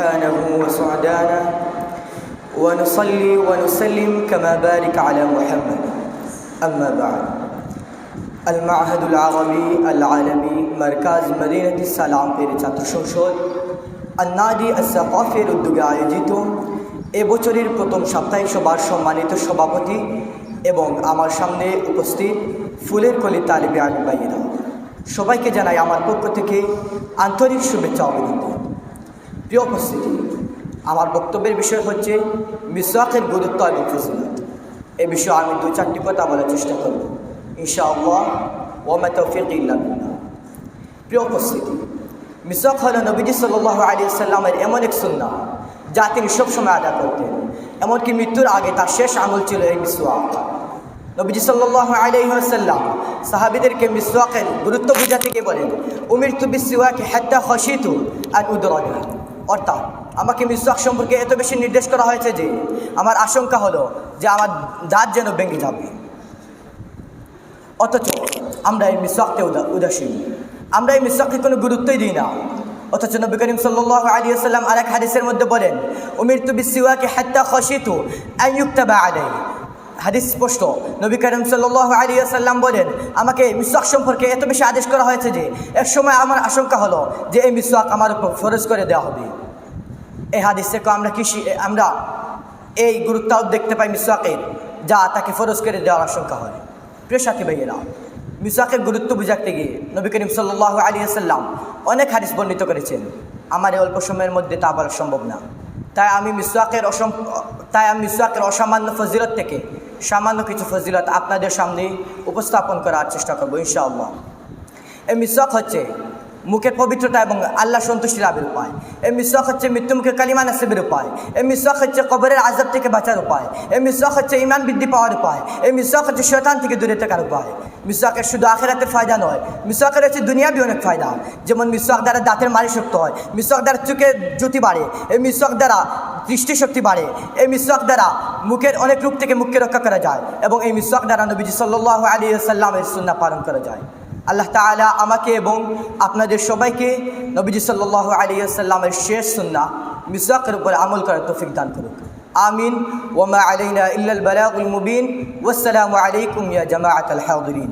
سبحانه وسعدانا ونصلي ونسلم كما بارك على محمد أما بعد المعهد العربي العالمي مركز مدينة السلام এর ছাত্র সংসদ আন্নাদি আসাফের উদ্যোগে আয়োজিত এবছরের প্রথম সাপ্তাহিক সভার সম্মানিত সভাপতি এবং আমার সামনে উপস্থিত ফুলের কলি তালিবে আলবাইরা সবাইকে জানাই আমার পক্ষ থেকে আন্তরিক শুভেচ্ছা অভিনন্দন প্রিয় উপস্থিতি, আমার বক্তব্যের বিষয় হচ্ছে মিসওয়াকের গুরুত্ব এবং ফজিলত এ বিষয়ে আমি দু চারটি কথা বলার চেষ্টা করব। ইনশাআল্লাহ ওমা তৌফিক ইল্লা প্রিয় উপস্থিতি, মিসওয়াক হল নবীজি সাল্লাহ আলী সাল্লামের এমন এক সুন্না যা তিনি সবসময় আদা করতেন। এমনকি মৃত্যুর আগে তার শেষ আঙুল ছিল এই মিসওয়াক। নবীজি সাল্লাহ আলাইসাল্লাম সাহাবিদেরকে মিসওয়াকের গুরুত্ব বুঝাতে গিয়ে বলেন উমির তু বিসওয়াকে হাত্তা খসিতু আর উদরগা অর্থাৎ আমাকে মিসওয়াক সম্পর্কে এত বেশি নির্দেশ করা হয়েছে যে আমার আশঙ্কা হলো যে আমার দাঁত যেন ভেঙে যাবে। অথচ আমরা এই মিসওয়াককে উদাসীন। আমরা এই মিসওয়াককে কোনো গুরুত্বই দিই না। অথচ নবী করিম সাল্লাহ আলী সাল্লাম আরেক হাদিসের মধ্যে বলেন উমির তু বিসিওয়াকে হাত্তা খসিত খসিতু আইয়ুক্তাবা আলাই হাদিস স্পষ্ট। নবী করিম সাল্লাহ আলী সাল্লাম বলেন, আমাকে মিসওয়াক সম্পর্কে এত বেশি আদেশ করা হয়েছে যে, এক সময় আমার আশঙ্কা হলো যে এই মিসওয়াক আমার উপর ফরজ করে দেওয়া হবে। এই হাদিস থেকে আমরা কৃষি আমরা এই গুরুত্ব দেখতে পাই মিসওয়াকের, যা তাকে ফরজ করে দেওয়ার আশঙ্কা হয়। প্রিয় সাথী ভাইয়েরা, মিসওয়াকের গুরুত্ব বুঝাতে গিয়ে নবী করিম সাল্লাহ আলী সাল্লাম অনেক হাদিস বর্ণিত করেছেন, আমার এই অল্প সময়ের মধ্যে তা বলা সম্ভব না। তাই আমি মিসওয়াকের অসম তাই আমি মিসওয়াকের অসামান্য ফজিলত থেকে সামান্য কিছু ফজিলত আপনাদের সামনে উপস্থাপন করার চেষ্টা করব, ইনশাআল্লাহ। এই মিসওয়াক হচ্ছে মুখের পবিত্রতা এবং আল্লাহ সন্তুষ্টি লাভের উপায়। এই মিসওয়াক হচ্ছে মৃত্যুমুখে কালিমা নাসিবের উপায়। এই মিসওয়াক হচ্ছে কবরের আজাব থেকে বাঁচার উপায়। এই মিসওয়াক হচ্ছে ইমান বৃদ্ধি পাওয়ার উপায়। এই মিসওয়াক হচ্ছে শয়তান থেকে দূরে থাকার উপায়। মিসওয়াকের শুধু আখেরাতের ফায়দা নয়, মিসওয়াকের হচ্ছে দুনিয়াবি অনেক ফায়দা। যেমন মিসওয়াক দ্বারা দাঁতের মারি শক্ত হয়, মিসওয়াক দ্বারা চোখে জ্যোতি বাড়ে এই মিসওয়াক দ্বারা দৃষ্টিশক্তি বাড়ে। এই মিসওয়াক দ্বারা মুখের অনেক রূপ থেকে মুখকে রক্ষা করা যায় এবং এই মিসওয়াক দ্বারা নবীজি সাল্লাহ আলী সাল্লামের সুন্না পালন করা যায়। আল্লাহ তালা আমাকে এবং আপনাদের সবাইকে নবীজি সাল্লাহ আলী সাল্লামের শেষ সুন্না মিসওয়াকের উপর আমল করার তৌফিক দান করুক। আমিন। ওমা আলাইনা ইল্লাল বালাগুল মুবিন। ওয়াসসালামু আলাইকুম ইয়া জামাআত আল হাদিরিন